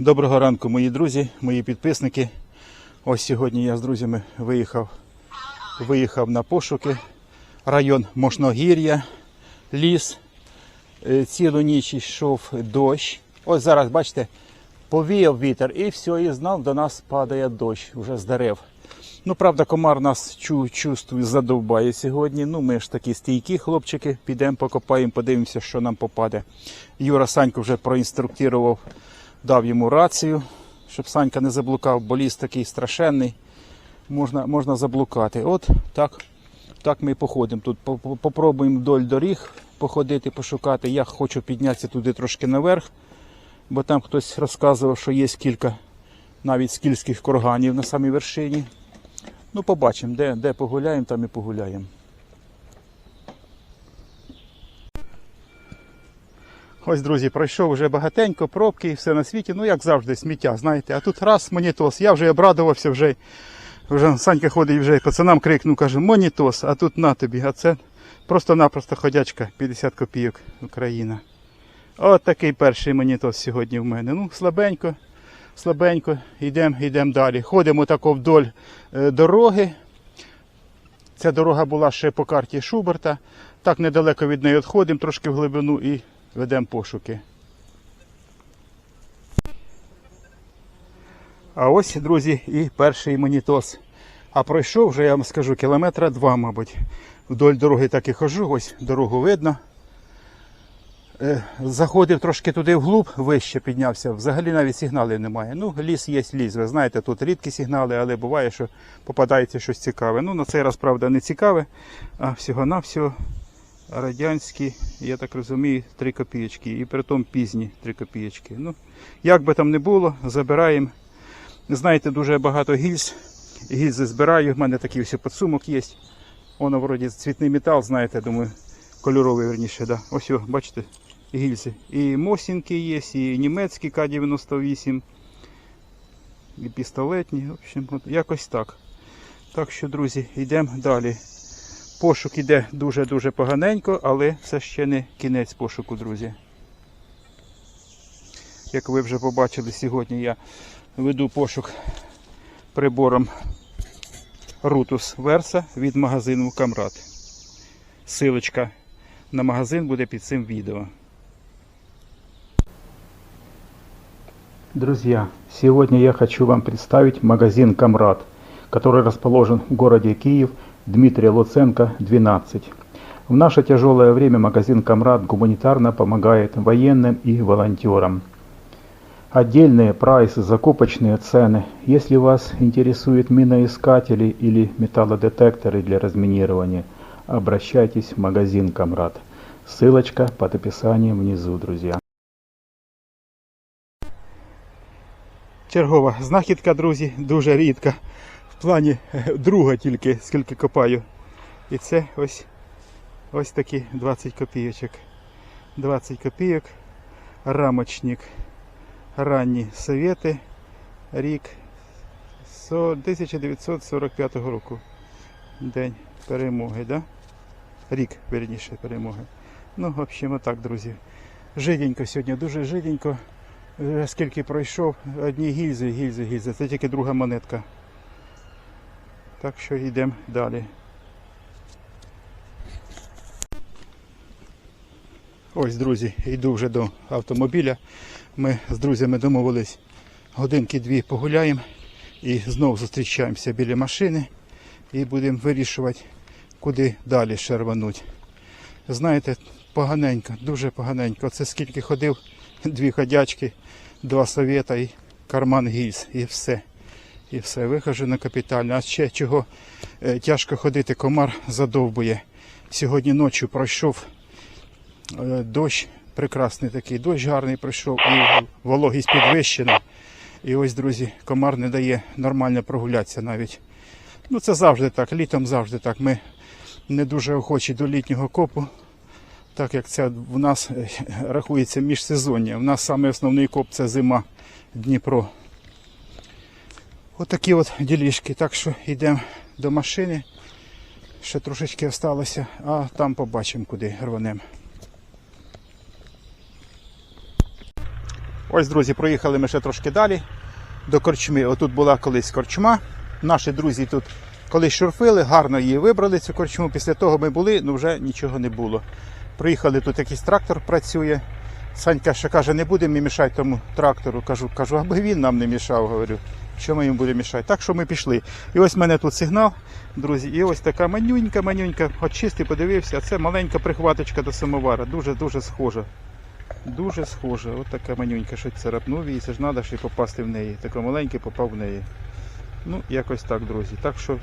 Доброго ранку, мої друзі, мої підписники. Ось сьогодні я з друзями виїхав, виїхав на пошуки. Район Мошногір'я, ліс. Е, Цілу ніч йшов дощ. Ось зараз, бачите, повіяв вітер і все, і знав, до нас падає дощ вже з дерев. Ну, правда, комар нас чу, чувствую, задовбає сьогодні. Ну, ми ж такі стійкі хлопчики, підемо покопаємо, подивимося, що нам попаде. Юра Санько вже проінструктував, дав йому рацію, щоб Санька не заблукав, бо ліс такий страшенний. Можна, можна заблукати. От так, так ми і походимо. Тут По- по- попробуємо вдоль доріг походити, пошукати. Я хочу піднятися туди трошки наверх, бо там хтось розказував, що є кілька навіть скільських курганів на самій вершині. Ну, побачимо, де, де погуляємо, там і погуляємо. Ось, друзі, пройшов вже багатенько, пробки і все на світі. Ну, як завжди, сміття, знаєте. А тут раз монітос. Я вже обрадувався, вже, вже Санька ходить вже пацанам крикнув, каже, монітос, а тут на тобі. А це просто-напросто ходячка, 50 копійок Україна. От такий перший монітос сьогодні в мене. Ну, слабенько, слабенько, йдемо йдемо далі. Ходимо тако вдоль е, дороги. Ця дорога була ще по карті Шуберта. Так недалеко від неї відходимо, трошки в глибину і ведемо пошуки. А ось, друзі, і перший монітос. А пройшов вже, я вам скажу, кілометра два, мабуть. Вдоль дороги так і хожу, ось дорогу видно. Е, Заходив трошки туди вглуб, вище піднявся. Взагалі навіть сигналів немає. Ну, ліс є ліс. Ви знаєте, тут рідкі сигнали, але буває, що попадається щось цікаве. Ну, на цей раз, правда, не цікаве, а всього-навсього радянські, я так розумію, 3 копійочки. І притом пізні 3 копійочки. Ну, як би там не було, забираємо. Знаєте, дуже багато гільз. Гільзи збираю. В мене такий ось підсумок є. Воно вроді цвітний метал, знаєте, думаю, кольоровий верніше. Да. Ось, о, бачите, гільзи. І Мосінки є, і німецькі К-98, і пістолетні. В общем, от якось так. Так що, друзі, йдемо далі. Пошук іде дуже-дуже поганенько, але це ще не кінець пошуку, друзі. Як ви вже побачили, сьогодні я веду пошук прибором Rutus Versa від магазину Камрад. Силочка на магазин буде під цим відео. Друзья, сегодня я хочу вам представить магазин Камрад, который расположен в городе Киев, Дмитрия Луценко, 12. В наше тяжелое время магазин Камрад гуманитарно помогает военным и волонтерам. Отдельные прайсы, закупочные цены. Если вас интересуют миноискатели или металлодетекторы для разминирования, обращайтесь в магазин Камрад. Ссылочка под описанием внизу, друзья. Чергова знахідка, друзі, дуже рідка. Плані е, друга тільки, скільки копаю. І це ось, ось такі 20 копійочок. 20 копійок. Рамочник. Ранні совєти. Рік 1945 року. День перемоги, да? Рік, верніше, перемоги. Ну, в общем, отак, друзі. Жиденько сьогодні, дуже жиденько. Скільки пройшов, одні гільзи, гільзи, гільзи. Це тільки друга монетка. Так що йдемо далі. Ось, друзі, йду вже до автомобіля. Ми з друзями домовились годинки-дві погуляємо і знову зустрічаємося біля машини і будемо вирішувати, куди далі ще. Знаєте, поганенько, дуже поганенько. Це скільки ходив, дві ходячки, два совєта і карман гільз, і все. І все, вихожу на капітально. А ще чого е, тяжко ходити, комар задовбує. Сьогодні ночі пройшов е, дощ, прекрасний такий, дощ гарний пройшов, і вологість підвищена. І ось, друзі, комар не дає нормально прогулятися навіть. Ну це завжди так, літом завжди так. Ми не дуже охочі до літнього копу, так як це в нас е, рахується міжсезоння. У нас саме основний коп це зима Дніпро. Отакі от ділішки. Так що йдемо до машини. Ще трошечки залишилося, а там побачимо, куди рванемо. Ось, друзі, проїхали ми ще трошки далі до корчми. Отут була колись корчма. Наші друзі тут колись шурфили, гарно її вибрали, цю корчму. Після того ми були, ну вже нічого не було. Приїхали, тут якийсь трактор працює. Санька ще каже, не будемо мішати тому трактору. Кажу, кажу, аби він нам не мішав, говорю. Що ми йому будемо мішати? Так що ми пішли. І ось в мене тут сигнал, друзі, і ось така манюнька, манюнька. От чистий подивився, а це маленька прихваточка до самовара. Дуже-дуже схожа. Дуже схожа. От така манюнька, що царапнув її, це ж треба ще попасти в неї. Така маленький попав в неї. Ну, якось так, друзі. Так що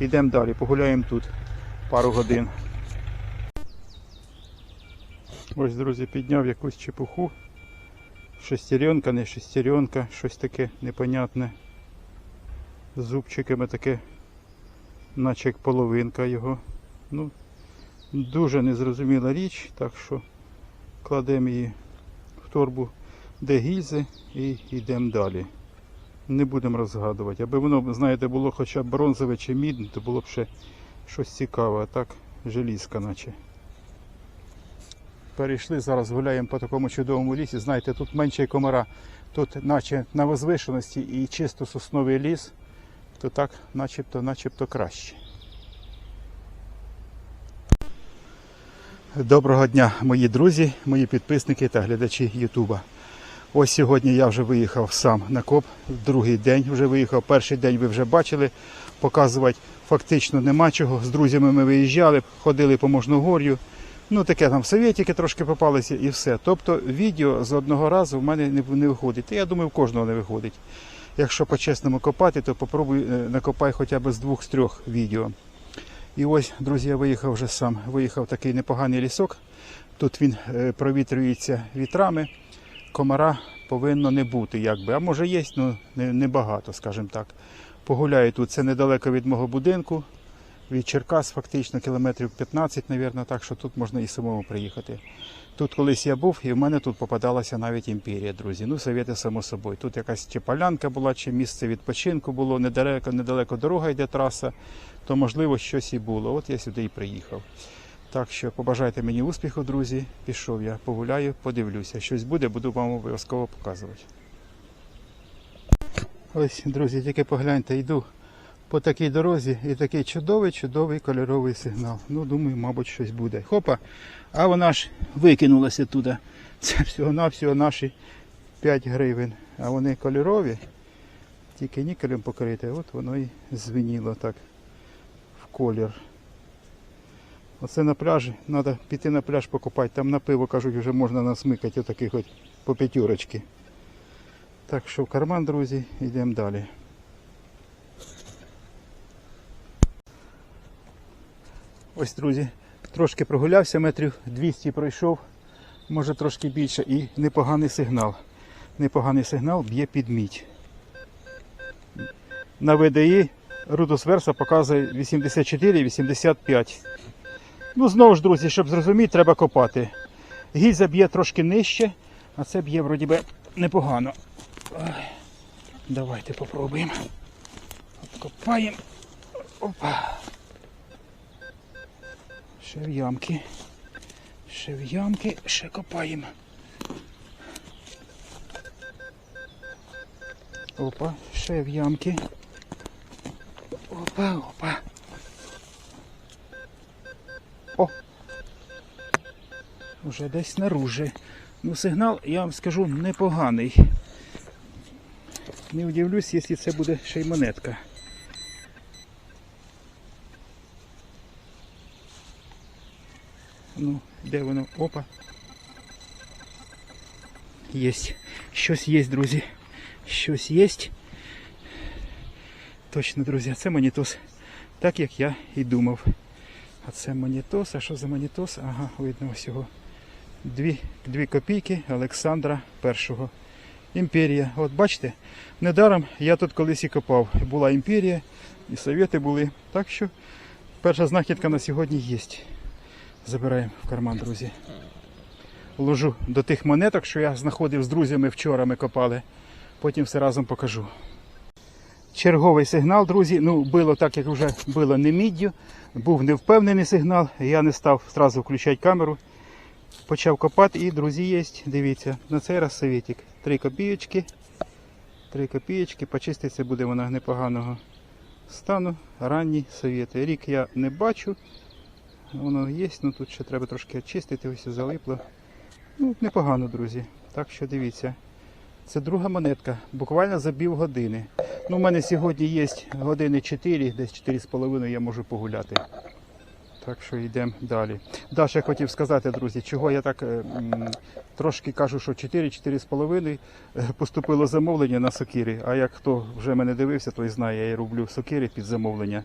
йдемо далі, погуляємо тут пару годин. Ось, друзі, підняв якусь чепуху. Шестеренка, не шестеренка, щось таке непонятне. З зубчиками таке, наче як половинка його. Ну, дуже незрозуміла річ, так що кладемо її в торбу, де гільзи, і йдемо далі. Не будемо розгадувати. Аби воно, знаєте, було хоча б бронзове чи мідне, то було б ще щось цікаве, а так желізка наче. Перейшли, зараз гуляємо по такому чудовому лісі. Знаєте, тут менше комара, тут наче на возвишеності і чисто сосновий ліс, то так начебто, начебто краще. Доброго дня, мої друзі, мої підписники та глядачі Ютуба. Ось сьогодні я вже виїхав сам на коп, другий день вже виїхав. Перший день ви вже бачили, показувати фактично нема чого. З друзями ми виїжджали, ходили по Можногор'ю. Ну таке там совєтики трошки попалися і все. Тобто відео з одного разу в мене не, не виходить. Я думаю, в кожного не виходить. Якщо по-чесному копати, то попробуй е, накопай хоча б з двох з трьох відео. І ось, друзі, я виїхав вже сам. Виїхав такий непоганий лісок. Тут він е, провітрюється вітрами. Комара повинно не бути, якби. А може є, ну не- небагато, скажімо так. Погуляю тут. Це недалеко від мого будинку. Від Черкас фактично кілометрів 15, мабуть, так що тут можна і самому приїхати. Тут колись я був, і в мене тут попадалася навіть імперія, друзі. Ну, совєти, само собою. Тут якась чи полянка була, чи місце відпочинку було, недалеко, недалеко дорога йде траса, то можливо щось і було. От я сюди і приїхав. Так що побажайте мені успіху, друзі. Пішов я, погуляю, подивлюся. Щось буде, буду вам обов'язково показувати. Ось, друзі, тільки погляньте, йду по такій дорозі і такий чудовий, чудовий кольоровий сигнал. Ну, думаю, мабуть, щось буде. Хопа, а вона ж викинулася туди. Це всього-навсього наші 5 гривень. А вони кольорові, тільки нікелем покрите. От воно і звеніло так в колір. Оце на пляжі, треба піти на пляж покупати. Там на пиво, кажуть, вже можна насмикати отаких от по п'ятюрочки. Так що в карман, друзі, йдемо далі. Ось, друзі, трошки прогулявся, метрів 200 пройшов, може трошки більше, і непоганий сигнал. Непоганий сигнал б'є під мідь. На ВДІ Рутус Верса показує 84-85. Ну, знову ж, друзі, щоб зрозуміти, треба копати. Гільза б'є трошки нижче, а це б'є вроді би непогано. Давайте попробуємо. Копаємо. Опа. Ще в ямки. Ще в ямки, ще копаємо. Опа, ще в ямки. Опа, опа. О! Уже десь снаружи. Ну, сигнал, я вам скажу, непоганий. Не удивлюсь, якщо це буде ще й монетка. Ну, де воно? Опа. Єсть. Щось є, друзі. Щось є. Точно, друзі, це монітос. Так як я і думав. А це монітос. А що за монітос? Ага, видно ось його. Дві, дві копійки Олександра І. Імперія. От бачите, недаром я тут колись і копав. Була імперія, і совєти були. Так що перша знахідка на сьогодні є. Забираємо в карман, друзі. Ложу до тих монеток, що я знаходив з друзями вчора ми копали. Потім все разом покажу. Черговий сигнал, друзі. Ну, було так, як вже було не міддю. Був невпевнений сигнал. Я не став одразу включати камеру. Почав копати і друзі є. Дивіться, на цей раз совєтик. 3 копійочки. 3 копійочки. Почиститься буде вона непоганого стану. Ранній совєти. Рік я не бачу. Воно є, ну тут ще треба трошки очистити, ось залипло. Ну, непогано, друзі. Так що дивіться. Це друга монетка, буквально за пів години. Ну, у мене сьогодні є години 4, десь 4,5 я можу погуляти. Так що йдемо далі. Да, ще хотів сказати, друзі, чого я так е, трошки кажу, що 4-4,5 е, поступило замовлення на сокири. А як хто вже мене дивився, той знає, я роблю сокири під замовлення.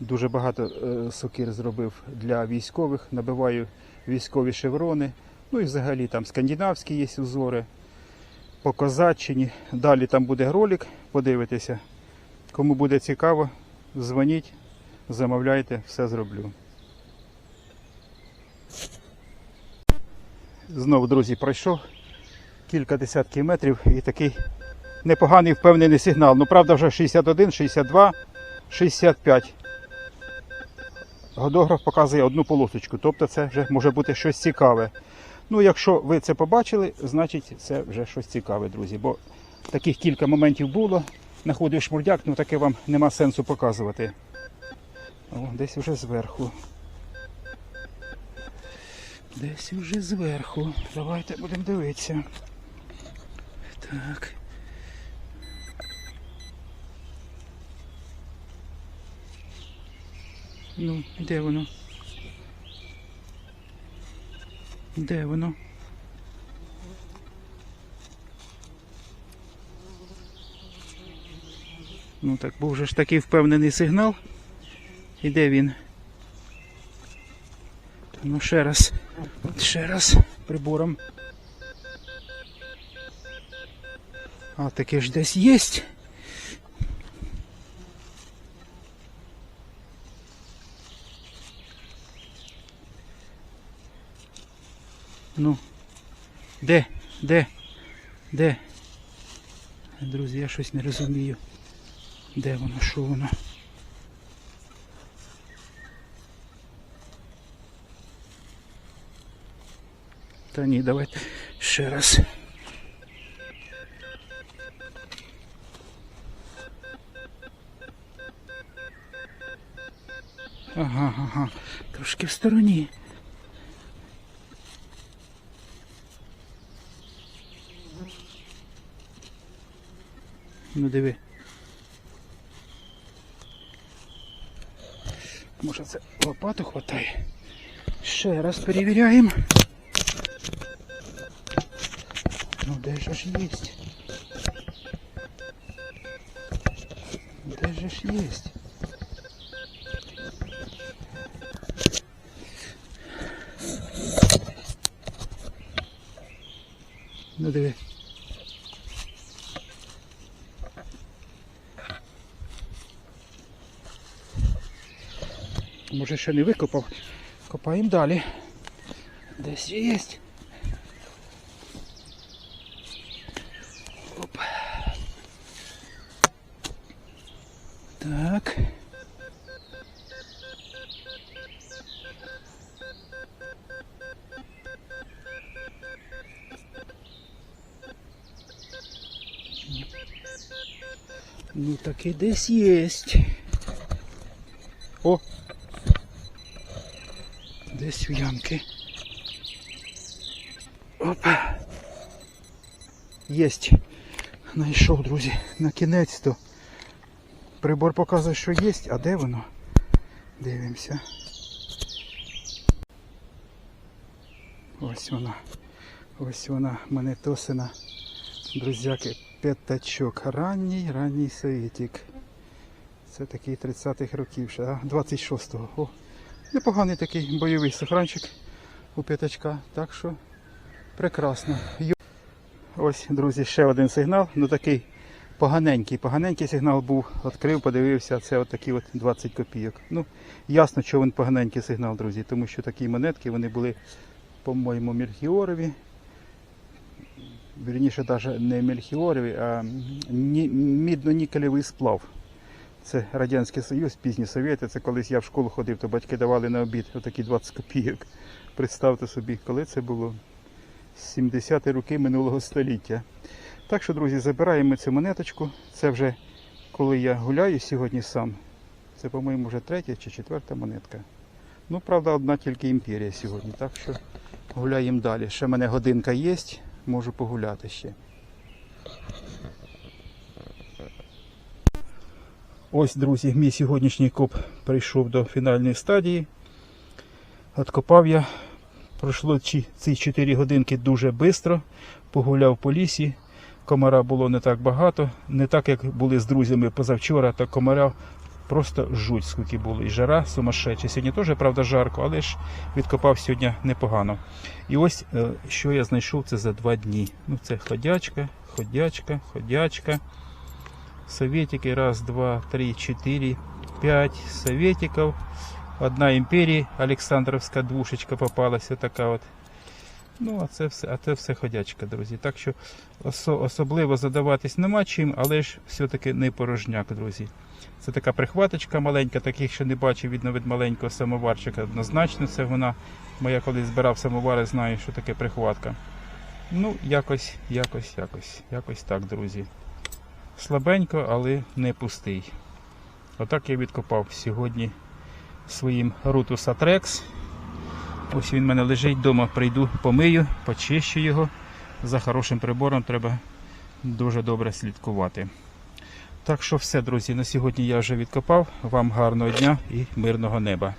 Дуже багато е, сокир зробив для військових, набиваю військові шеврони. Ну і взагалі там скандинавські є узори по Козаччині. Далі там буде ролик, подивитися. Кому буде цікаво, дзвоніть, замовляйте, все зроблю. Знову, друзі, пройшов кілька десятків метрів і такий непоганий впевнений сигнал. Ну, правда, вже 61, 62, 65. Годограф показує одну полосочку, тобто це вже може бути щось цікаве. Ну, якщо ви це побачили, значить це вже щось цікаве, друзі. Бо таких кілька моментів було. Находив шмурдяк, ну таке вам нема сенсу показувати. О, десь вже зверху. Десь вже зверху. Давайте будемо дивитися. Так. Ну, де воно? Де воно? Ну так був же ж такий впевнений сигнал. І де він? Ну ще раз. Ще раз прибором. А таке ж десь є. Ну. Де? Де? Де? Друзі, я щось не розумію. Де воно? Що воно? Та ні, давайте ще раз. Ага, ага, трошки в стороні. Ну диви. Може це лопату хватає? Ще раз перевіряємо. Ну де ж єсть? Де же ж єсть? Ну диви. Може ще не викопав. Копаємо далі. Десь є. Оп. Так. Ну так і десь єсть. Десь у ямки. Опа. Єсть. Знайшов, друзі. На кінець то. Прибор показує, що є, а де воно? Дивимося. Ось вона. Ось вона монетосина. Друзяки, п'ятачок. Ранній, ранній совєтик. Це такий 30-х років ще, а? 26-го. Непоганий такий бойовий сохранчик у п'ятачка. Так що прекрасно. Ось, друзі, ще один сигнал. Ну такий поганенький. Поганенький сигнал був. Відкрив, подивився, це от такі от 20 копійок. Ну, ясно, що він поганенький сигнал, друзі, тому що такі монетки вони були, по-моєму, мельхіорові. Вірніше, навіть не мельхіорові, а мідно-нікелевий сплав. Це Радянський Союз, пізні совєти. Це колись я в школу ходив, то батьки давали на обід отакі 20 копійок. Представте собі, коли це було 70-ті роки минулого століття. Так що, друзі, забираємо цю монеточку. Це вже коли я гуляю сьогодні сам. Це, по-моєму, вже третя чи четверта монетка. Ну, правда, одна тільки імперія сьогодні. Так що гуляємо далі. Ще в мене годинка є, можу погуляти ще. Ось, друзі, мій сьогоднішній коп прийшов до фінальної стадії. Откопав я. Пройшло ці, ці 4 годинки дуже швидко. Погуляв по лісі. Комара було не так багато. Не так, як були з друзями позавчора, та комара просто жуть, скільки було. І жара сумасшедша. Сьогодні теж, правда, жарко, але ж відкопав сьогодні непогано. І ось е, що я знайшов це за два дні. Ну, це ходячка, ходячка, ходячка. Советики. Раз, два, три, четыре, пять советиков. Одна імперія, Олександровська двушечка попалася така от. Ну, а це все, а це все ходячка, друзі. Так що осо- особливо задаватись нема чим, але ж все-таки не порожняк, друзі. Це така прихваточка маленька, таких ще не бачив, видно від маленького самоварчика. Однозначно, це вона. Бо я коли збирав самовари, знаю, що таке прихватка. Ну, якось, якось, якось, якось так, друзі. Слабенько, але не пустий. Отак я відкопав сьогодні своїм Rutus Atrex. Ось він в мене лежить вдома, прийду, помию, почищу його. За хорошим прибором треба дуже добре слідкувати. Так що все, друзі, на сьогодні я вже відкопав. Вам гарного дня і мирного неба.